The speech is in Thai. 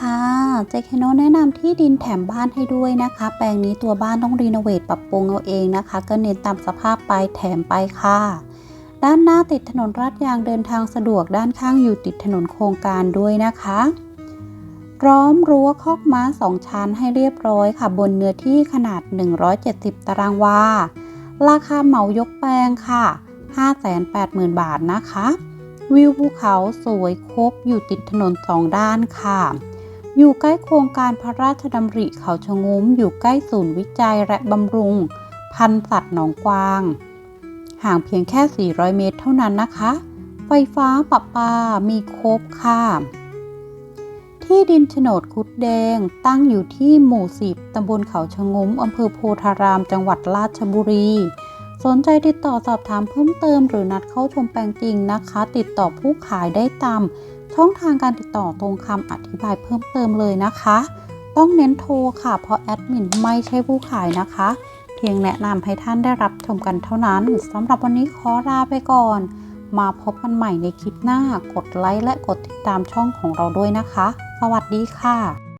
ค่ะเจคโนแนะนำที่ดินแถมบ้านให้ด้วยนะคะ แปลงนี้ตัวบ้านต้องรีโนเวทปรับปรุงเอาเองนะคะ ก็เน้นตามสภาพไปแถมไปค่ะ ด้านหน้าติดถนนลาดยางเดินทางสะดวกด้านข้างอยู่ติดถนนโครงการด้วยนะคะล้อมรั้วคอกม้า 2 ชั้นให้เรียบร้อยค่ะ บนเนื้อที่ขนาด 170 ตารางวา ราคาเหมายกแปลงค่ะ 580,000 บาทนะคะ วิวภูเขาสวยครบอยู่ติดถนนสองด้านค่ะ อยู่ใกล้โครงการพระราชดำริเขาชะงุ้ม อยู่ใกล้ศูนย์วิจัยและบำรุง พันธุ์สัตว์หนองกวาง ห่างเพียงแค่ 400 เมตรเท่านั้นนะคะ ไฟฟ้าประปา มีครบค่ะ ที่ดินโฉนดคุดแดง ตั้งอยู่ที่หมู่ 10 ตำบลเขาชะงุ้มอำเภอโพธาราม จังหวัดราชบุรี สนใจติดต่อสอบถามเพิ่มเติมหรือนัดเข้าชมแปลงจริงนะคะ ติดต่อผู้ขายได้ตาม ช่องทางการติดต่อตรงคำอธิบายเพิ่มเติมเลยนะคะ ต้องเน้นโทรค่ะ เพราะแอดมินไม่ใช่ผู้ขายนะคะ เพียงแนะนำให้ท่านได้รับชมกันเท่านั้นสำหรับวันนี้ขอลาไปก่อน มาพบกันใหม่ในคลิปหน้ากดไลค์และกดติดตามช่องของเราด้วยนะคะ สวัสดีค่ะ